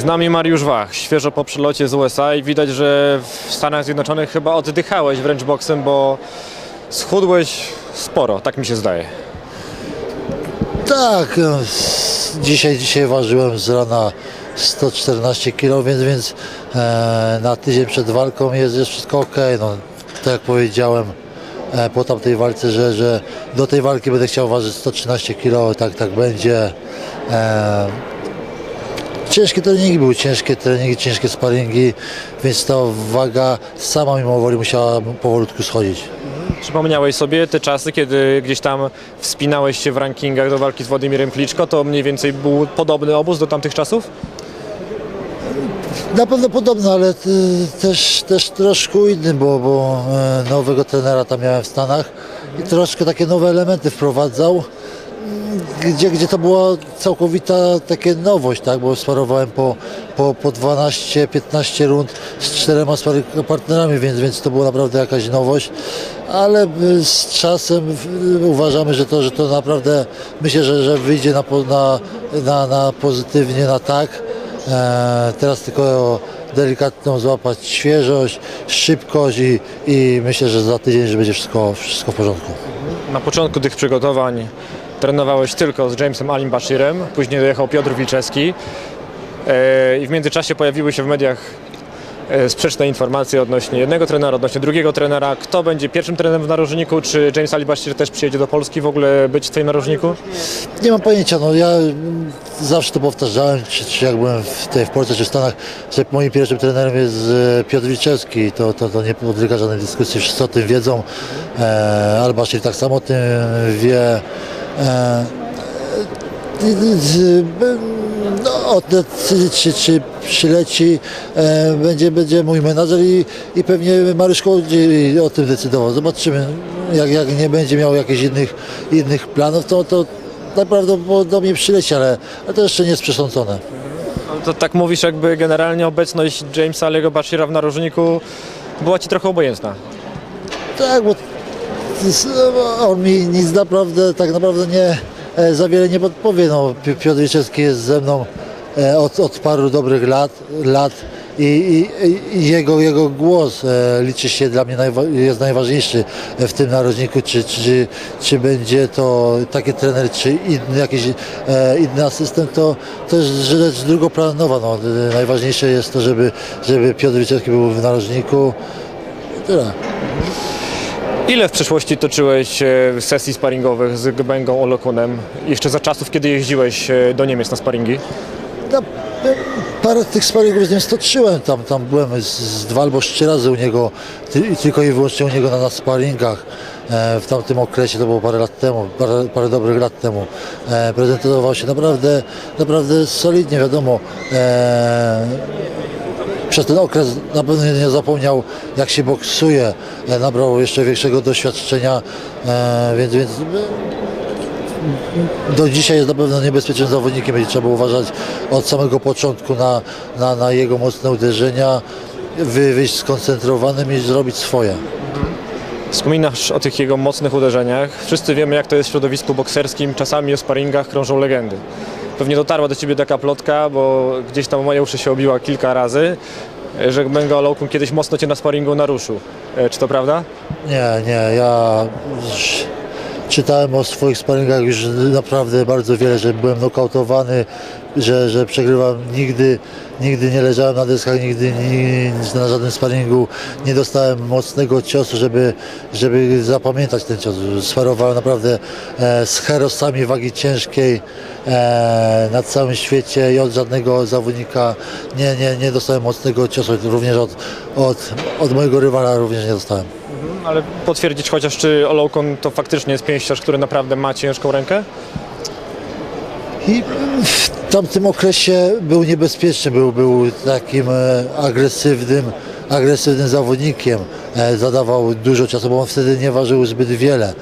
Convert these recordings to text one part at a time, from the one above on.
Z nami Mariusz Wach, świeżo po przylocie z USA i widać, że w Stanach Zjednoczonych chyba oddychałeś wręcz boksem, bo schudłeś sporo, tak mi się zdaje. Tak, no, dzisiaj, dzisiaj ważyłem z rana 114 kg, więc, więc e, na tydzień przed walką jest, jest wszystko ok. No, tak jak powiedziałem e, po tamtej walce, że, że do tej walki będę chciał ważyć 113 kg, tak, tak będzie. E, ciężkie treningi były, ciężkie treningi, ciężkie sparingi, więc ta waga sama mimo woli musiała powolutku schodzić. Przypomniałeś sobie te czasy, kiedy gdzieś tam wspinałeś się w rankingach do walki z Władimirem Kliczko, to mniej więcej był podobny obóz do tamtych czasów? Na pewno podobno, ale y, też, też troszkę inny, bo, bo e, nowego trenera tam miałem w Stanach i troszkę takie nowe elementy wprowadzał, gdzie, gdzie to była całkowita takie nowość, tak, bo sparowałem po, po, po 12-15 rund z czterema partnerami, więc, więc to była naprawdę jakaś nowość, ale y, z czasem y, uważamy, że to, że to naprawdę myślę, że, że wyjdzie na, na, na, na pozytywnie, na tak. E, teraz tylko delikatną złapać świeżość, szybkość i, i myślę, że za tydzień że będzie wszystko, wszystko w porządku. Na początku tych przygotowań trenowałeś tylko z Jamesem Alim Bashirem, później dojechał Piotr Wilczewski e, i w międzyczasie pojawiły się w mediach e, sprzeczne informacje odnośnie jednego trenera, odnośnie drugiego trenera. Kto będzie pierwszym trenerem w narożniku? Czy James Ali też przyjedzie do Polski w ogóle być w twoim narożniku? Nie mam pojęcia, no ja zawsze to powtarzałem, czy, czy jak byłem w, tej, w Polsce czy w Stanach, że moim pierwszym trenerem jest e, Piotr Wilczewski. To, to, to nie podlega żadnej dyskusji, wszyscy o tym wiedzą. E, Albaszir tak samo o tym wie. E, no, od decyzji, czy, czy przyleci, e, będzie, będzie mój menadżer i, i pewnie Mariusz Kołodziej o tym decydował. Zobaczymy, jak, jak nie będzie miał jakichś innych, innych planów, to, to najprawdopodobniej przyleci, ale, ale to jeszcze nie jest przesądzone. No To tak mówisz, jakby generalnie obecność Jamesa Aliego Bashira w narożniku była ci trochę obojętna. Tak, bo on mi nic naprawdę, tak naprawdę nie, e, za wiele nie podpowie. No, Pi- Piotr Wieczewski jest ze mną e, od, od paru dobrych lat, lat i, i, i jego, jego głos e, liczy się dla mnie, najwa- jest najważniejszy w tym narożniku, czy, czy, czy będzie to taki trener, czy inny jakiś inny asystent, to, jest rzecz drugoplanowa. No, najważniejsze jest to, żeby, żeby Piotr Wieczewski był w narożniku. Tyle. Ile w przeszłości toczyłeś e, sesji sparingowych z Gbengą Olokunem? Jeszcze za czasów, kiedy jeździłeś e, do Niemiec na sparingi? No, parę tych sparingów z nim stoczyłem, tam, tam byłem z, z dwa albo trzy razy u niego, ty, tylko i wyłącznie u niego na, na sparingach. E, w tamtym okresie, to było parę lat temu, parę, parę dobrych lat temu. E, prezentował się naprawdę, naprawdę solidnie, wiadomo. E, przez ten okres na pewno nie zapomniał, jak się boksuje. E, nabrał jeszcze większego doświadczenia, e, więc, więc do dzisiaj jest na pewno niebezpiecznym zawodnikiem. Będzie trzeba uważać od samego początku na, na, na jego mocne uderzenia, wy, wyjść skoncentrowanym i zrobić swoje. Wspominasz o tych jego mocnych uderzeniach. Wszyscy wiemy, jak to jest w środowisku bokserskim. Czasami o sparingach krążą legendy. Pewnie dotarła do ciebie taka plotka, bo gdzieś tam moje uszy się obiła kilka razy, że Gbenga Olokun kiedyś mocno cię na sparingu naruszył. E, Czy to prawda? Nie, nie, ja czytałem o swoich sparingach już naprawdę bardzo wiele, że byłem nokautowany, że, że przegrywam. Nigdy, nigdy nie leżałem na deskach, nigdy ni, na żadnym sparingu nie dostałem mocnego ciosu, żeby, żeby zapamiętać ten cios. Sparowałem naprawdę e, z herosami wagi ciężkiej e, na całym świecie i od żadnego zawodnika nie, nie, nie dostałem mocnego ciosu. Również od, od, od mojego rywala również nie dostałem. Ale potwierdzić chociaż, czy Olokun to faktycznie jest pięściarz, który naprawdę ma ciężką rękę? I w tamtym okresie był niebezpieczny, był, był takim e, agresywnym, agresywnym zawodnikiem. E, zadawał dużo czasu, bo on wtedy nie ważył zbyt wiele.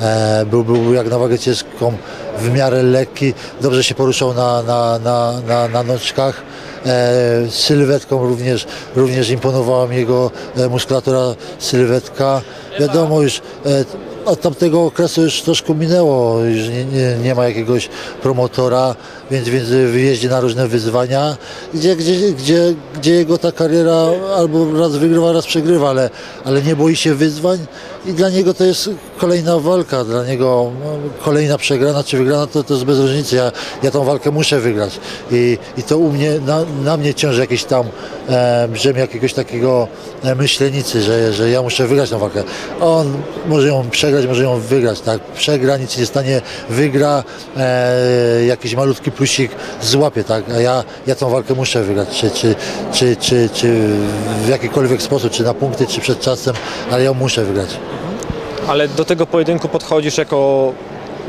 E, był, był jak na wagę ciężką, w miarę lekki, dobrze się poruszał na, na, na, na, na noczkach. E, sylwetką również, również imponowała mi jego e, muskulatura, sylwetka. Wiadomo już, e, od tamtego okresu już troszkę minęło, już nie, nie, nie ma jakiegoś promotora, więc, więc wyjeździ na różne wyzwania, gdzie, gdzie, gdzie, gdzie jego ta kariera albo raz wygrywa, raz przegrywa, ale, ale nie boi się wyzwań i dla niego to jest kolejna walka, dla niego no, kolejna przegrana czy wygrana to, to jest bez różnicy, ja, ja tą walkę muszę wygrać i, i to u mnie, na, na mnie ciąży jakiś tam e, brzemię jakiegoś takiego e, myślenicy, że, że ja muszę wygrać tą walkę. On może ją przegrać, może ją wygrać, tak? Przegra, nic nie stanie, wygra, e, jakiś malutki plusik złapie, tak? A ja, ja tą walkę muszę wygrać, czy, czy, czy, czy, czy w jakikolwiek sposób, czy na punkty, czy przed czasem, ale ja muszę wygrać. Ale do tego pojedynku podchodzisz jako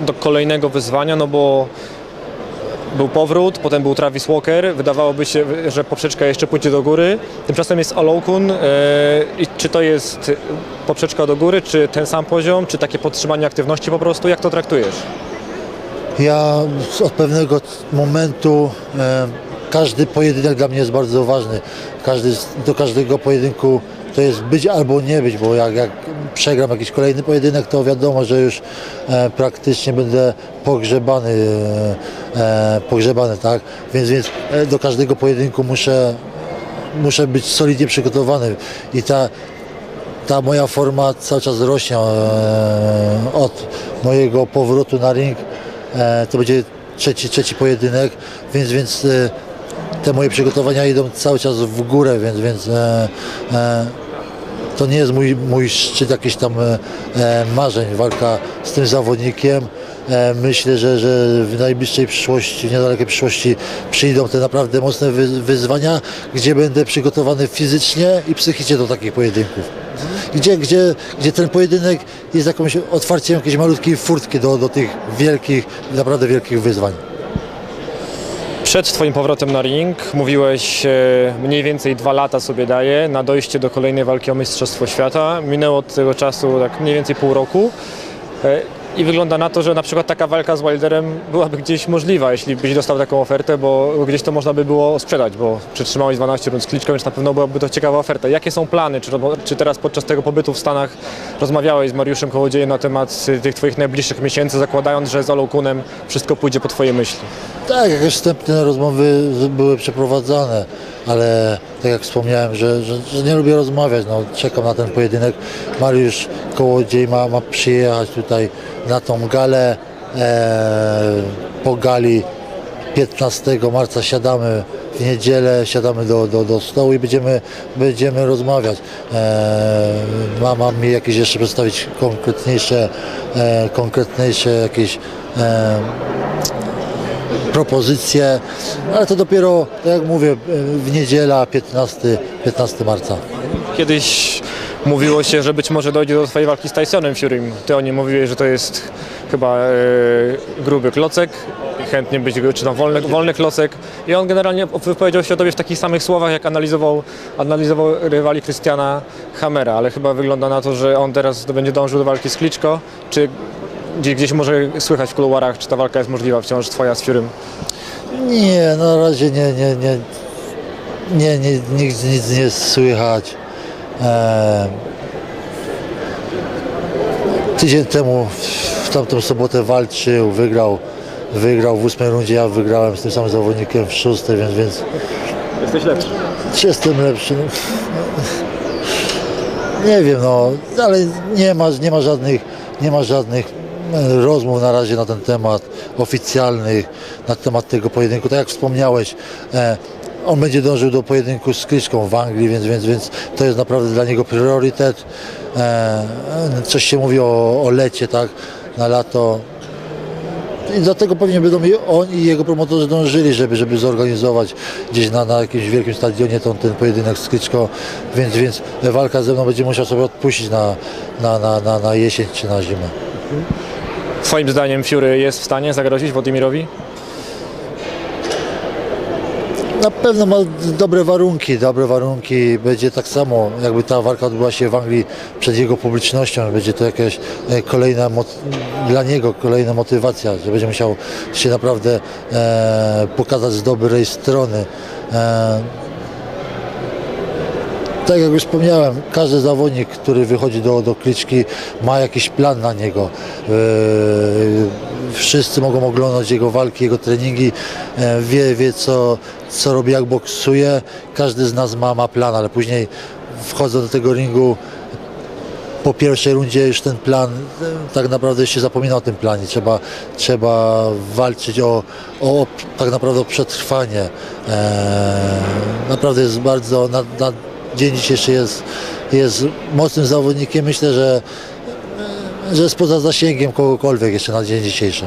do kolejnego wyzwania, no bo był powrót, potem był Travis Walker, wydawałoby się, że poprzeczka jeszcze pójdzie do góry, tymczasem jest Olokun yy, i czy to jest poprzeczka do góry, czy ten sam poziom, czy takie podtrzymanie aktywności po prostu, jak to traktujesz? Ja od pewnego momentu e, każdy pojedynek dla mnie jest bardzo ważny. Każdy, do każdego pojedynku to jest być albo nie być, bo jak, jak przegram jakiś kolejny pojedynek, to wiadomo, że już e, praktycznie będę pogrzebany, e, e, pogrzebany, tak? Więc, więc e, do każdego pojedynku muszę, muszę być solidnie przygotowany i ta, ta moja forma cały czas rośnie e, od mojego powrotu na ring. E, to będzie trzeci, trzeci pojedynek, więc, więc e, te moje przygotowania idą cały czas w górę, więc, więc e, e, to nie jest mój, mój szczyt jakichś tam e, e, marzeń, walka z tym zawodnikiem. E, myślę, że, że w najbliższej przyszłości, w niedalekiej przyszłości przyjdą te naprawdę mocne wy, wyzwania, gdzie będę przygotowany fizycznie i psychicznie do takich pojedynków. Gdzie, gdzie, gdzie ten pojedynek jest jakimś otwarciem jakiejś malutkiej furtki do, do tych wielkich, naprawdę wielkich wyzwań. Przed Twoim powrotem na ring mówiłeś e, mniej więcej dwa lata sobie daje na dojście do kolejnej walki o Mistrzostwo Świata. Minęło od tego czasu tak mniej więcej pół roku. E, I wygląda na to, że na przykład taka walka z Wilderem byłaby gdzieś możliwa, jeśli byś dostał taką ofertę, bo gdzieś to można by było sprzedać, bo przetrzymałeś 12 rund z Kliczką, więc na pewno byłaby to ciekawa oferta. Jakie są plany? Czy, czy teraz podczas tego pobytu w Stanach rozmawiałeś z Mariuszem Kołodziejem na temat tych Twoich najbliższych miesięcy, zakładając, że z Olokunem wszystko pójdzie po Twojej myśli? Tak, jakieś wstępne rozmowy były przeprowadzane, ale tak jak wspomniałem, że, że, że nie lubię rozmawiać, no, czekam na ten pojedynek. Mariusz Kołodziej ma, ma przyjechać tutaj na tą galę. E, po gali 15 marca siadamy w niedzielę, siadamy do, do, do stołu i będziemy, będziemy rozmawiać. E, ma, mam mi jakieś jeszcze przedstawić konkretniejsze, e, konkretniejsze jakieś e, propozycje, ale to dopiero, tak jak mówię, w niedziela 15, 15 marca. Kiedyś mówiło się, że być może dojdzie do twojej walki z Tysonem Furym. Ty o nim mówiłeś, że to jest chyba e, gruby klocek, chętnie być, czy tam wolny, wolny klocek. I on generalnie wypowiedział się o tobie w takich samych słowach, jak analizował, analizował rywali Christiana Hammera, ale chyba wygląda na to, że on teraz będzie dążył do walki z Kliczko. Czy gdzieś, gdzieś może słychać w kuluarach, czy ta walka jest możliwa wciąż twoja z Furym? Nie, na razie nie, nie, nie, nie, nie nic, nic nie słychać. E, tydzień temu w tamtą sobotę walczył, wygrał, wygrał w ósmej rundzie, ja wygrałem z tym samym zawodnikiem w szóstej, więc, więc Jesteś lepszy. Jestem lepszy. No. Nie wiem, no, ale nie ma, nie ma żadnych, nie ma żadnych rozmów na razie na ten temat oficjalnych, na temat tego pojedynku. Tak jak wspomniałeś, e, on będzie dążył do pojedynku z Kliczką w Anglii, więc, więc, więc to jest naprawdę dla niego priorytet. E, e, coś się mówi o, o lecie, tak, na lato. I dlatego pewnie będą i on i jego promotorzy dążyli, żeby, żeby zorganizować gdzieś na, na jakimś wielkim stadionie ten, ten pojedynek z Klyczko, więc, więc walka ze mną będzie musiał sobie odpuścić na, na, na, na, na jesień czy na zimę. Twoim zdaniem Fury jest w stanie zagrozić Władimirowi? Na pewno ma dobre warunki, dobre warunki. Będzie tak samo, jakby ta walka odbyła się w Anglii przed jego publicznością. Będzie to jakaś e, kolejna, dla niego kolejna motywacja, że będzie musiał się naprawdę e, pokazać z dobrej strony. E, Tak jak już wspomniałem, każdy zawodnik, który wychodzi do, do kliczki ma jakiś plan na niego. Yy, wszyscy mogą oglądać jego walki, jego treningi, e, wie, wie co, co robi, jak boksuje. Każdy z nas ma, ma plan, ale później wchodzą do tego ringu, po pierwszej rundzie już ten plan, e, tak naprawdę się zapomina o tym planie. Trzeba, trzeba walczyć o, o tak naprawdę o przetrwanie. E, naprawdę jest bardzo, na, na dzień dzisiejszy jest, jest mocnym zawodnikiem. Myślę, że, że jest poza zasięgiem kogokolwiek jeszcze na dzień dzisiejszy.